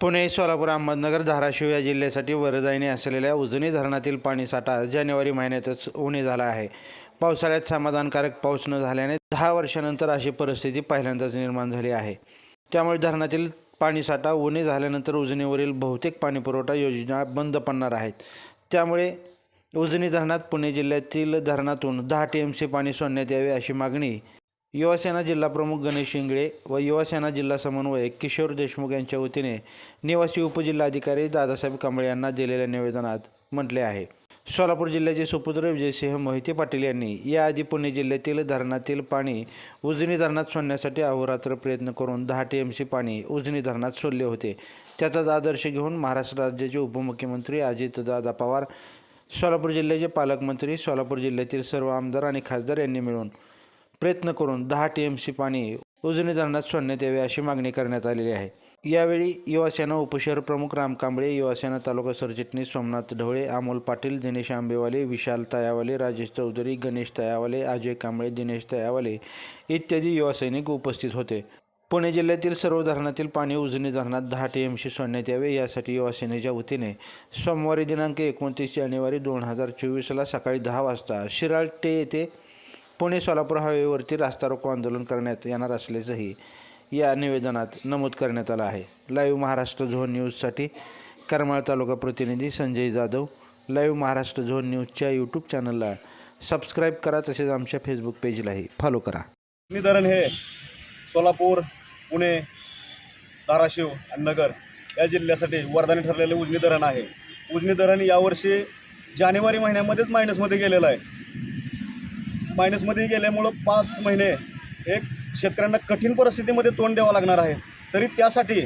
पुणे सोलापूर अहमदनगर धाराशिव या जिल्ह्यासाठी वरदायीने असलेल्या उजनी धरणातील पाणीसाठा जानेवारी महिन्यातच उणे झाला आहे. पावसाळ्यात समाधानकारक पाऊस न झाल्याने दहा वर्षानंतर अशी परिस्थिती पहिल्यांदाच निर्माण झाली आहे. त्यामुळे धरणातील पाणीसाठा उणे झाल्यानंतर उजनीवरील बहुतेक पाणीपुरवठा योजना बंद पडणार आहेत. त्यामुळे उजनी धरणात पुणे जिल्ह्यातील धरणातून दहा टी एम सी पाणी सोडण्यात यावे अशी मागणी युवासेना जिल्हाप्रमुख गणेश इंगळे व युवासेना जिल्हा समन्वयक किशोर देशमुख यांच्या वतीने निवासी उपजिल्हाधिकारी दादासाहेब कांबळे यांना दिलेल्या निवेदनात म्हटले आहे. सोलापूर जिल्ह्याचे सुपुत्र विजयसिंह मोहिते पाटील यांनी याआधी पुणे जिल्ह्यातील धरणातील पाणी उजनी धरणात सोडण्यासाठी अहोरात्र प्रयत्न करून दहा टी एम सी पाणी उजनी धरणात सोडले होते. त्याचाच आदर्श घेऊन महाराष्ट्र राज्याचे उपमुख्यमंत्री अजितदादा पवार सोलापूर जिल्ह्याचे पालकमंत्री सोलापूर जिल्ह्यातील सर्व आमदार आणि खासदार यांनी मिळून प्रयत्न करून दहा टी एम सी पाणी उजनी धरणात सोडण्यात यावे अशी मागणी करण्यात आलेली आहे. यावेळी युवासेना उपशहर प्रमुख राम कांबळे युवासेना तालुका सरचिटणीस सोमनाथ ढवळे अमोल पाटील दिनेश आंबेवाले विशाल तयावाले राजेश चौधरी गणेश तयावाले अजय कांबळे दिनेश तयावाले इत्यादी युवासैनिक उपस्थित होते. पुणे जिल्ह्यातील सर्व धरणातील पाणी उजनी धरणात दहा टी एम सी सोडण्यात यावे यासाठी युवासेनेच्या वतीने सोमवारी दिनांक एकोणतीस जानेवारी दोन हजार चोवीसला सकाळी दहा वाजता शिराळटे येथे पुणे सोलापूर हायवेवरती रास्ता रोको आंदोलन करण्यात येणार असल्याचंही या निवेदनात नमूद करण्यात आलं आहे. लाईव्ह महाराष्ट्र झोन न्यूजसाठी करमाळ तालुका प्रतिनिधी संजय जाधव. लाईव्ह महाराष्ट्र झोन न्यूजच्या यूट्यूब चॅनलला सबस्क्राईब करा तसेच आमच्या फेसबुक पेजलाही फॉलो करा. उजनी धरण हे सोलापूर पुणे धाराशिव आणि नगर या जिल्ह्यासाठी वरदानी ठरलेले उजनी धरण आहे. उजनी धरण यावर्षी जानेवारी महिन्यामध्येच मायनसमध्ये गेलेलं आहे. मायनसमध्ये गेल्यामुळं पाच महिने एक शेतकऱ्यांना कठीण परिस्थितीमध्ये तोंड द्यावं लागणार आहे. तरी त्यासाठी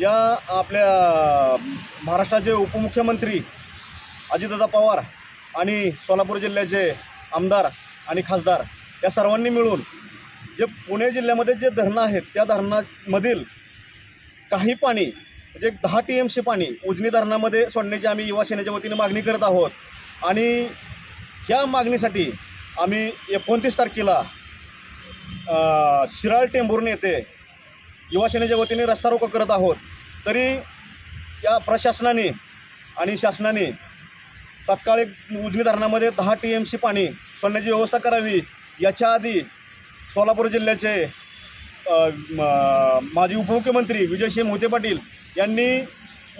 या आपल्या महाराष्ट्राचे उपमुख्यमंत्री अजितदादा पवार आणि सोलापूर जिल्ह्याचे आमदार आणि खासदार या सर्वांनी मिळून जे पुणे जिल्ह्यामध्ये जे धरणं आहेत त्या धरणामधील काही पाणी म्हणजे दहा टी एम सी पाणी उजनी धरणामध्ये सोडण्याची आम्ही युवा सेनेच्या वतीने मागणी करत आहोत. आणि ह्या मागणीसाठी आम्ही एकोणतीस तारखेला शिराळ टेंभुर्णी येथे युवासेनेच्या वतीने रस्ता रोको करत आहोत. तरी या प्रशासनाने आणि शासनाने तात्काळ एक उजनी धरणामध्ये दहा टी एम सी पाणी सोडण्याची व्यवस्था करावी. याच्या आधी सोलापूर जिल्ह्याचे माजी उपमुख्यमंत्री विजयसिंह मोहिते पाटील यांनी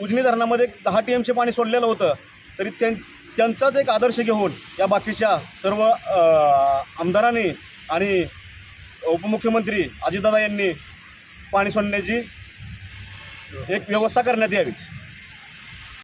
उजनी धरणामध्ये दहा टी एम सी पाणी सोडलेलं होतं. तरी त्यां त्यांचाच एक आदर्श घेऊन या बाकीच्या सर्व आमदारांनी आणि उपमुख्यमंत्री अजितदादा यांनी पाणी सोडण्याची एक व्यवस्था करण्यात यावी.